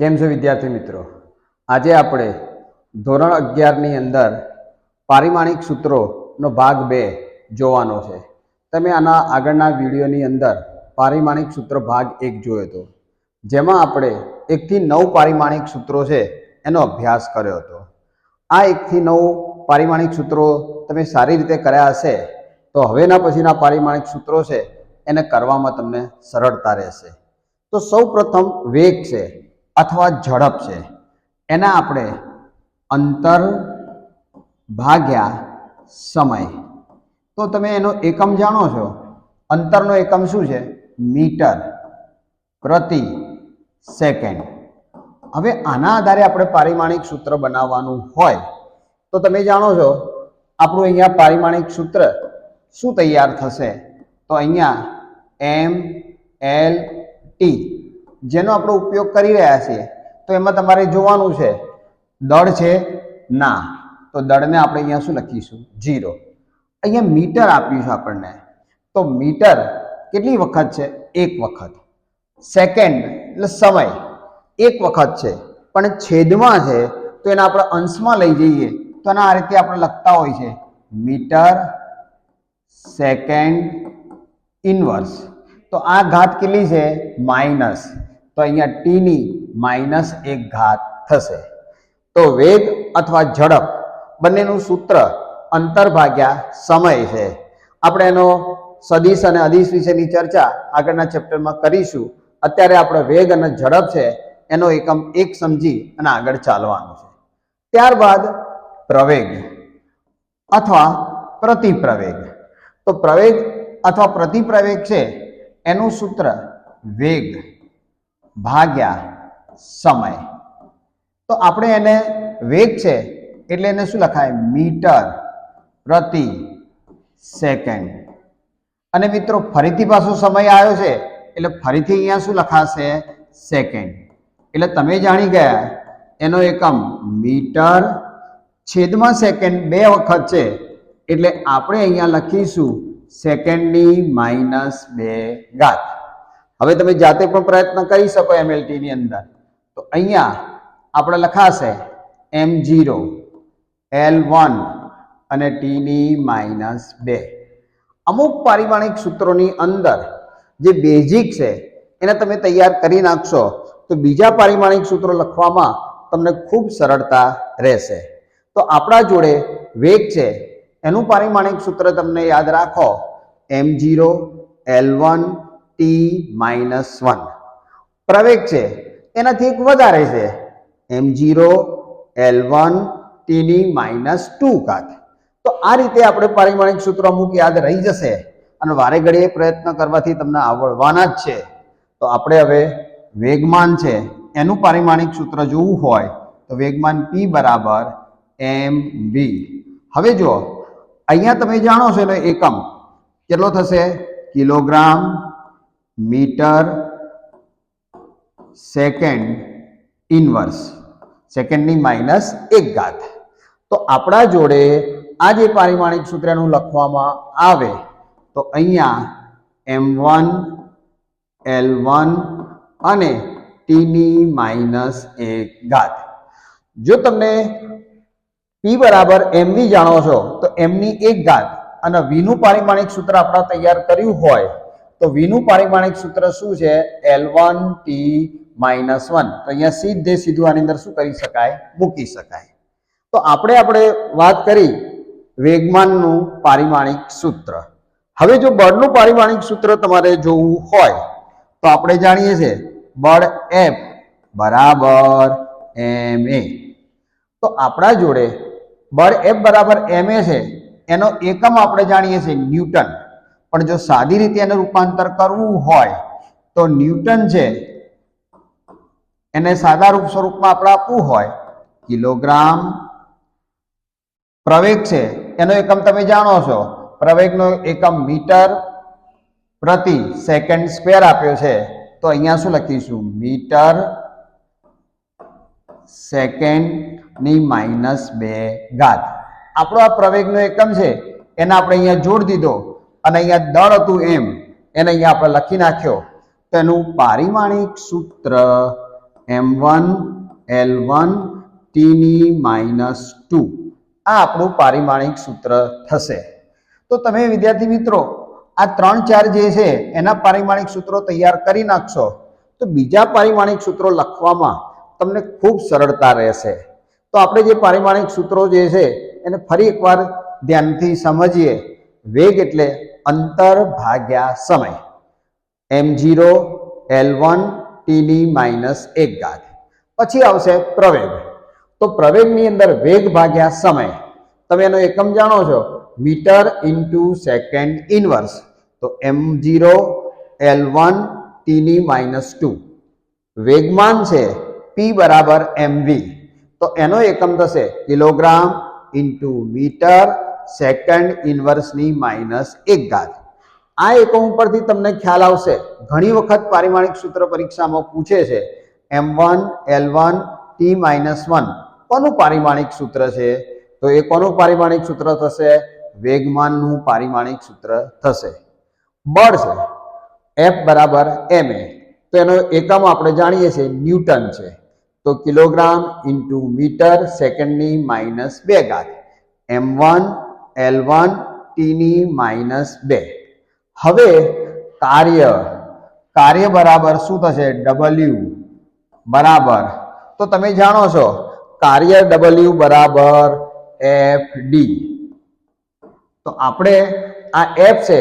કેમ છો વિદ્યાર્થી મિત્રો? આજે આપણે ધોરણ અગિયારની અંદર પારિમાણિક સૂત્રોનો ભાગ બે જોવાનો છે. તમે આના આગળના વિડીયોની અંદર પારિમાણિક સૂત્ર ભાગ એક જોયો હતો. જેમાં આપણે એકથી નવ પારિમાણિક સૂત્રો છે એનો અભ્યાસ કર્યો હતો. આ એકથી નવ પારિમાણિક સૂત્રો તમે સારી રીતે કર્યા હશે, તો હવેના પછીના પારિમાણિક સૂત્રો છે એને કરવામાં તમને સરળતા રહેશે. તો સૌ પ્રથમ વેગ છે. અથવા ઝડપ છે. એના આપણે અંતર ભાગ્યા સમય. તો તમે એનો એકમ જાણો છો. અંતરનો એકમ શું છે? મીટર પ્રતિ સેકન્ડ. હવે આના આધારે આપણે પારિમાણિક સૂત્ર બનાવવાનું હોય, તો તમે જાણો છો, આપણું અહીંયા પારિમાણિક સૂત્ર શું તૈયાર થશે? તો અહીંયા એમ એલ ટી જેનો આપણે ઉપયોગ કરી રહ્યા છીએ, તો એમાં તમારે જોવાનું છે, દળ છે ના. તો દળને આપણે અહીંયા શું લખીશું? જીરો અહીંયા મીટર આપ્યું છે આપણને. તો મીટર કેટલી વખત છે? એક વખત. સેકન્ડ, એટલે સમય. એક વખત છે. પણ છેદમાં છે, તો એના આપણે અંશમાં લઈ જઈએ. તો એના આ રીતે આપણે લખતા હોય છે. Metre, second, inverse. તો આ ઘાત કેટલી છે? માઇનસ તો અહીંયા ટીની માઇનસ એક ઘાત થશે. તો વેગ અથવા ઝડપ બંનેનું સૂત્ર અંતર ભાગ્યા સમય છે. આપણે એનો સદીશ અને અદીશ વિશેની ચર્ચા આગળના ચેપ્ટરમાં કરીશું. અત્યારે આપણે વેગ અને ઝડપ છે, એનો એકમ એક સમજી અને આગળ ચાલવાનું છે. ત્યારબાદ પ્રવેગ અથવા પ્રતિપ્રવેગ. તો પ્રવેગ અથવા પ્રતિપ્રવેગ છે એનું સૂત્ર વેગ ભાગ્યા સમય. તો આપણે એને વેગ છે એટલે એને શું લખાય? મીટર પ્રતિ સેકન્ડ. અને મિત્રો, ફરીથી પાછો સમય આવ્યો છે એટલે ફરીથી અહીંયા શું લખાશે? સેકન્ડ. એટલે તમે જાણી ગયા, એનો એકમ મીટર છેદમાં સેકન્ડ બે વખત છે. એટલે આપણે અહીંયા લખીશું સેકન્ડની માઇનસ બે ઘાત. હવે તમે જાતે પણ પ્રયત્ન કરી શકો એમએલટીની અંદર. તો અહીંયા આપણે લખાશે એમ જીરો એલ વન અને ટીની માઇનસ બે. અમુક પારિમાણિક સૂત્રોની અંદર જે બેઝિક છે, એને તમે તૈયાર કરી નાખશો, તો બીજા પારિમાણિક સૂત્રો લખવામાં તમને ખૂબ સરળતા રહેશે. તો આપણા જોડે વેગ છે એનું પારિમાણિક સૂત્ર તમને યાદ રાખો M zero L one T minus one પ્રવેગ છે, એનાથી એક વધારે છે. એમ જીરો એલ વન ટીની માઇનસ ટુ કાત તો આ રીતે આપણે પારિમાણિક સૂત્રો અમુક યાદ રહી જશે અને વારે ઘડીએ પ્રયત્ન કરવાથી તમને આવડવાના જ છે. તો આપણે હવે વેગમાન છે, એનું પારિમાણિક સૂત્ર જોવું હોય તો વેગમાન પી બરાબર એમ બી હવે જો અહીંયા તમે જાણો છો એનો એકમ. કેટલો થશે? Kilogram, metre, second, inverse. સેકન્ડની માઇનસ એક ઘાત. તો આપણા જોડે આ જે પારિમાણિક સૂત્રનું લખવામાં આવે, તો અહીંયા એમ વન, એલ વન અને ટીની માઇનસ એક ઘાત. જો તમને પી બરાબર એમવી જાણો છો, તો એમની એક ઘાત અને વીનું પારિમાણિક સૂત્ર આપણે તૈયાર કર્યું હોય, તો વીનું પારિમાણિક સૂત્ર શું છે? L one T minus one તો અહીંયા સીધે સીધું આની અંદર શું કરી શકાય? મૂકી શકાય. તો આપણે આપણે વાત કરી વેગમાનનું પારિમાણિક સૂત્ર. હવે જો બળનું પારિમાણિક સૂત્ર તમારે જોવું હોય, તો આપણે જાણીએ છીએ બળ એફ બરાબર એમ એ તો આપણા જોડે બળ એફ બરાબર એમ છે, એનો એકમ આપણે જાણીએ છીએ ન્યૂટન. પણ જો સાદી રીતે એનું રૂપાંતર કરવું હોય, તો ન્યૂટન છે, એને સાદા રૂપ સ્વરૂપમાં આપણે આપવું હોય. કિલોગ્રામ પ્રવેગ છે, એનો એકમ તમે જાણો છો. પ્રવેગનો એકમ મીટર પ્રતિ સેકન્ડ સ્ક્વેર આપ્યો છે. તો અહીંયા શું લખીશું? મીટર સેકન્ડની માઇનસ બે ઘાત. આપણો આ પ્રવેગનો એકમ છે, એને આપણે અહીંયા જોડ દીધો અને અહીંયા દળ હતું એમ, એને અહીંયા આપણે લખી નાખ્યો. તેનું પારિમાણિક સૂત્ર એમ વન, એલ વન, ટીની માઇનસ ટુ. આ આપણું પારિમાણિક સૂત્ર થશે. તો તમે વિદ્યાર્થી મિત્રો, આ ત્રણ ચાર જે છે, એના પારિમાણિક સૂત્રો તૈયાર કરી નાખશો. તો બીજા પારિમાણિક સૂત્રો લખવામાં તમને ખૂબ સરળતા રહેશે. તો આપણે જે પારિમાણિક સૂત્રો જે છે, એને ફરી એકવાર ધ્યાનથી સમજીએ. વેગ એટલે અંતર ભાગ્યા સમય. એમ જીરો એલ વન ટીની માઇનસ એક ઘાત. પછી આવશે પ્રવેગ. તો પ્રવેગની અંદર વેગ ભાગ્યા સમય. તમે એનો એકમ જાણો છો, મીટર ઇન્ટુ સેકન્ડ ઇનવર્સ. તો એમ જીરો એલ વન ટીની માઇનસ ટુ. વેગમાન છે પી બરાબર એમવી તો એનો એકમ થશે કિલોગ્રામ ઇન્ટુ મીટર સેકન્ડ ઇનવર્સની માઇનસ એક ઘાત. આ એકમ ઉપરથી તમને ખ્યાલ આવશે, ઘણી વખત પારિમાણિક સૂત્ર પરીક્ષામાં પૂછે છે M one L one T minus one કોનું પારિમાણિક સૂત્ર છે? તો એ કોનું પારિમાણિક સૂત્ર થશે? વેગમાનનું પારિમાણિક સૂત્ર થશે. બળ છે એફ બરાબર એમ એ તો એનો એકમ આપણે જાણીએ છીએ ન્યૂટન છે. તો કિલોગ્રામ ઇન્ટુ મીટર સેકન્ડની માઇનસ બે ઘાત. એમ વન, એલ વન, ટીની માઇનસ બે. હવે કાર્ય કાર્ય બરાબર શું થશે? ડબલ્યુ બરાબર. તો તમે જાણો છો, કાર્ય ડબલ્યુ બરાબર એફ ડી. તો આપણે આ એફ છે,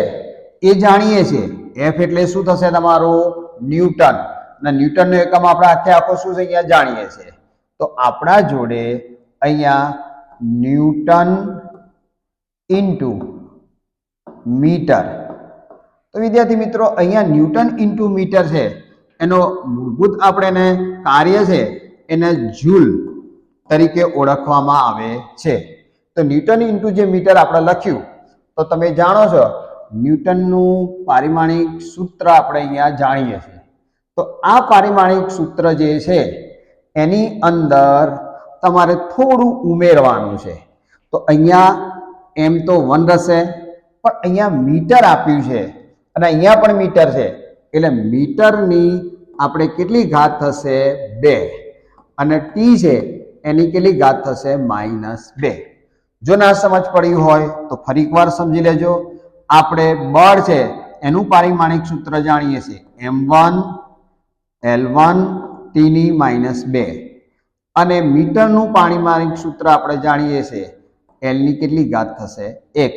એ જાણીએ છીએ. એફ એટલે શું થશે તમારું? ન્યૂટન. અને ન્યૂટનનો એકમ આપણે આખે આખો શું છે અહીંયા જાણીએ છીએ. તો આપણા જોડે અહીંયા ન્યૂટન ઇન્ટુ મીટર તો વિદ્યાર્થી મિત્રો, અહીંયા ન્યૂટન ઇન્ટુ મીટર છે. એનો મૂળભૂત આપણે એને કાર્ય છે, એને જૂલ તરીકે ઓળખવામાં આવે છે. તો ન્યૂટન ઇન્ટુ જે મીટર આપણે લખ્યું, તો તમે જાણો છો, ન્યૂટનનું પારિમાણિક સૂત્ર આપણે અહીંયા જાણીએ છીએ. તો આ પારિમાણિક સૂત્ર જે છે, એની અંદર તમારે થોડું ઉમેરવાનું છે. તો અહીંયા એમ તો વન રહેશે, પણ અહીંયા મીટર આપ્યું છે, અને અહીંયા પણ મીટર છે. એટલે મીટરની આપણે કેટલી ઘાત થશે? બે. અને ટી છે, એની કેટલી ઘાત થશે? માઇનસ બે. જો ના સમજ પડી હોય, તો ફરી એકવાર સમજી લેજો. આપણે બળ છે, એનું પારિમાણિક સૂત્ર જાણીએ છીએ. એમ વન એલ વન ટીની માઇનસ બે. અને મીટરનું પારિમાણિક સૂત્ર આપણે જાણીએ છીએ એલની કેટલી ઘાત થશે? એક.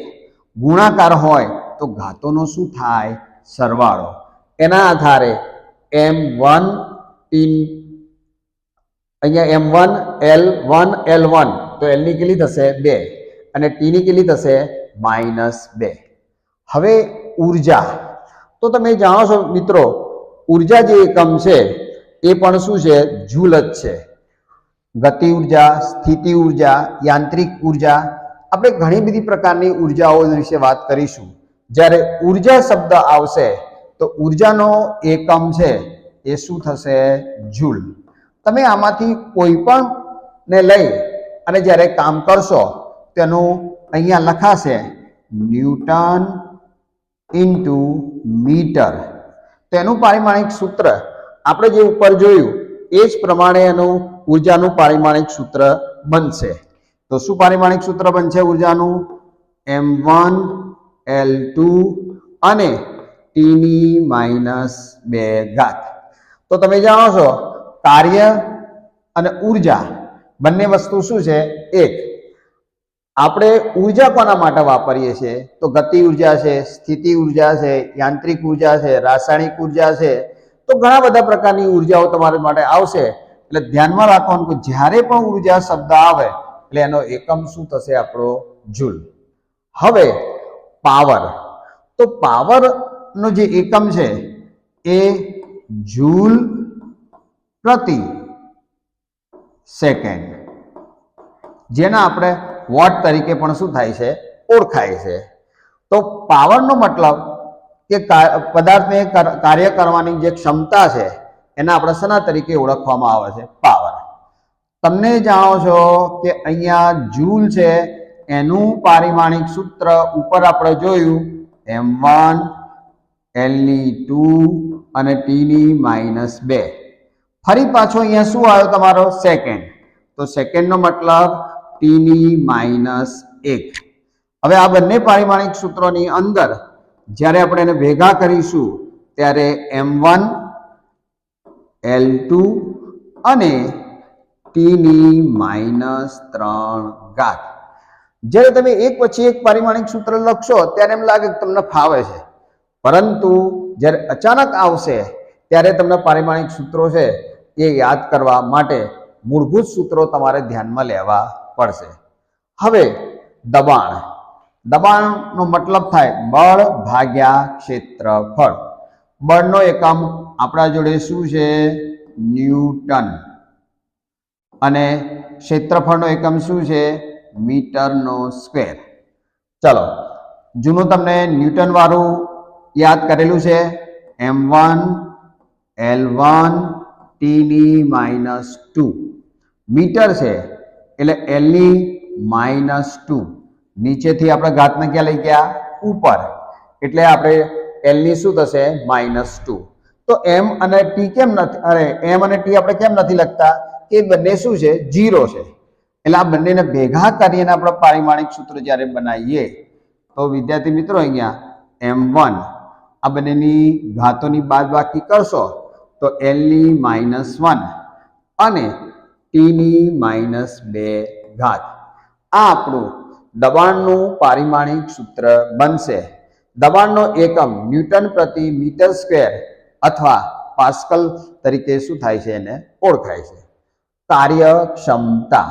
ગુણાકાર હોય તો ઘાતોનો શું થાય? સરવાળો. એના આધારે એમ વન ટીન, અહીંયા M one L one L one તો એલની કેટલી થશે? બે. અને ટીની કેટલી થશે? માઇનસ બે. હવે ઊર્જા તો તમે જાણો છો મિત્રો ઊર્જા જે એકમ છે, એ પણ શું છે? જૂલ જ છે. ગતિ ઊર્જા, સ્થિતિ ઊર્જા, યાંત્રિક ઊર્જા, આપણે ઘણી બધી પ્રકારની ઉર્જાઓ વિશે વાત કરીશું. જ્યારે ઊર્જા શબ્દ આવશે, તો ઉર્જાનો એકમ છે, એ શું થશે? જૂલ. તમે આમાંથી કોઈ પણ ને લઈ અને જ્યારે કામ કરશો, તેનું અહીંયા લખાશે, ન્યૂટન ઇન્ટુ મીટર. તેનું પારિમાણિક સૂત્ર આપણે જે ઉપર જોયું, એ જ પ્રમાણે એનું ઉર્જાનું પારિમાણિક સૂત્ર બનશે. તો શું પારિમાણિક સૂત્ર બનશે ઉર્જાનું? એમ વન એલ ટુ અને ટીની માઇનસ બે ઘાત. તો તમે જાણો છો, કાર્ય અને ઊર્જા બંને વસ્તુ શું છે? એક. આપણે ઊર્જા કોના માટે વાપરીએ છીએ? તો ગતિ ઊર્જા છે, સ્થિતિ ઊર્જા છે, યાંત્રિક ઊર્જા છે, રાસાયણિક ઊર્જા છે. તો ઘણા બધા પ્રકારની ઉર્જાઓ તમારા માટે આવશે. એટલે ધ્યાનમાં રાખવાનું કે જ્યારે પણ ઊર્જા શબ્દ આવે, એટલે એનો એકમ શું થશે આપણો? જૂલ. હવે પાવર. તો પાવર નો જે એકમ છે, એ જૂલ પ્રતિ સેકન્ડ. જેના આપણે વોટ તરીકે પણ શું થાય છે? ઓળખાય છે. તો પાવરનો મતલબ કે પદાર્થને કાર્ય કરવાની જે ક્ષમતા છે, એને આપણે શના તરીકે ઓળખવામાં આવે છે? પાવર. તમને જાણો છો કે અહીંયા જૂલ છે, એનું પારિમાણિક સૂત્ર ઉપર આપણે જોયું, એમ વન, એલની ટુ અને ટીની માઇનસ બે. ફરી પાછો અહીંયા શું આવ્યો તમારો? સેકન્ડ. તો સેકન્ડનો મતલબ ટીની માઇનસ એક. હવે આ બંને પારિમાણિક સૂત્રોની અંદર જ્યારે આપણે એને ભેગા કરીશું, ત્યારે એમ વન, એલ ટુ અને ટીની માઇનસ ત્રણ ઘાત. જ્યારે તમે એક પછી એક પારિમાણિક સૂત્ર લખશો, ત્યારે એમ લાગે કે તમને ફાવે છે. પરંતુ જ્યારે અચાનક આવશે, ત્યારે તમને પારિમાણિક સૂત્રો છે એ યાદ કરવા માટે મૂળભૂત સૂત્રો તમારે ધ્યાનમાં લેવા પડશે. હવે દબાણ. દબાણનો મતલબ થાય બળ ભાગ્યા ક્ષેત્રફળ. બળનો એકમ આપણા જોડે શું છે? ન્યૂટન. અને ક્ષેત્રફળનો એકમ શું છે? મીટરનો સ્ક્વેર. ચલો, જૂનું તમને ન્યૂટન વાળું યાદ કરેલું છે? એમ વન, એલ વન ટીની માઇનસ ટુ. મીટર છે. એટલે એલની માઇનસ ટુ નીચેથી આપણે ઘાતને ક્યાં લઈ ગયા? ઉપર. એટલે આપણે એલની શું થશે? માઇનસ ટુ તો એમ અને ટી કેમ નથી? અરે એમ અને ટી આપણે કેમ નથી લખતા? કે બંને શું છે? જીરો છે. એટલે આ બંનેને ભેગા કરીને આપણે પારિમાણિક સૂત્ર જ્યારે બનાવીએ, તો વિદ્યાર્થી મિત્રો અહીંયા એમ વન આ બંનેની ઘાતોની બાદબાકી કરશો, તો એલની માઇનસ વન અને ટીની માઇનસ બે ઘાત. આ આપણું દબાણનું પારિમાણિક સૂત્ર બનશે. દબાણનો એકમ ન્યૂટન પ્રતિ મીટર સ્ક્વેર અથવા પાસ્કલ તરીકે શું થાય છે એને ઓળખાય છે. કાર્યક્ષમતા.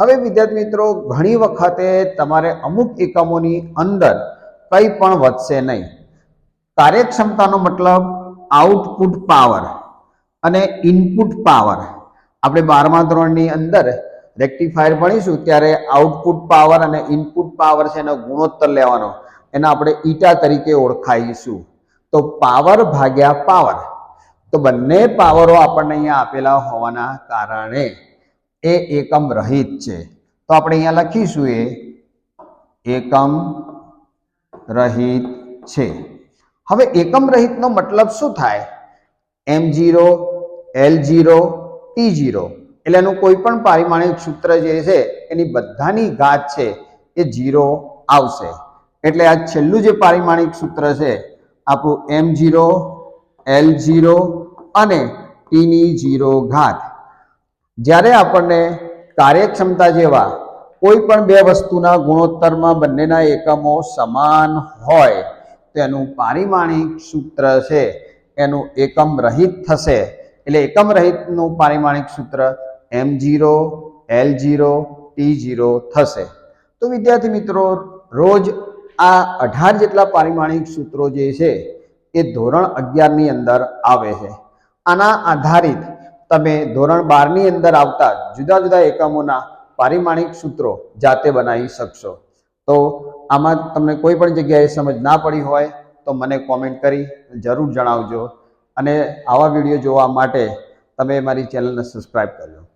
હવે વિદ્યાર્થી મિત્રો, ઘણી વખતે તમારે અમુક એકમોની અંદર કંઈ પણ વધશે નહીં. કાર્યક્ષમતાનો મતલબ આઉટપુટ પાવર અને ઇનપુટ પાવર આપણે બારમા ધોરણની અંદર રેક્ટિફાયર ભણીશું, ત્યારે આઉટપુટ પાવર અને ઇનપુટ પાવર છે એનો ગુણોત્તર લેવાનો. એને આપણે ઈટા તરીકે ઓળખાઈશું. તો પાવર ભાગ્યા પાવર તો બંને પાવરો આપણને અહીંયા આપેલા હોવાના કારણે એ એકમ રહિત છે. તો આપણે અહીંયા લખીશું એ એકમ રહિત છે. હવે એકમ રહિતનો મતલબ શું થાય? M zero L zero T zero એટલે એનું કોઈ પણ પારિમાણિક સૂત્ર જે છે, એની બધાની ઘાત છે, એ જીરો આવશે. એટલે આ છેલ્લું જે પારિમાણિક સૂત્ર છે, આપણું એમ જીરો એલ જીરો અને ટીની જીરો ઘાત. જ્યારે આપણને કાર્યક્ષમતા જેવા કોઈ પણ બે વસ્તુના ગુણોત્તરમાં બંનેના એકમો સમાન હોય, તો એનું પારિમાણિક સૂત્ર છે, એનું એકમ રહિત થશે. એટલે એકમ રહિતનું પારિમાણિક સૂત્ર M zero L zero T zero થશે. તો વિદ્યાર્થી મિત્રો, રોજ આ અઢાર જેટલા પારિમાણિક સૂત્રો જે છે, એ ધોરણ અગિયારની અંદર આવે છે. આના આધારિત તમે ધોરણ બારની અંદર આવતા જુદા જુદા એકમોના પારિમાણિક સૂત્રો જાતે બનાવી શકશો. તો આમાં તમને કોઈ પણ જગ્યાએ સમજ ના પડી હોય, તો મને કોમેન્ટ કરી જરૂર જણાવજો. અને આવા વીડિયો જોવા માટે તમે મારી ચેનલને સબસ્ક્રાઈબ કરજો.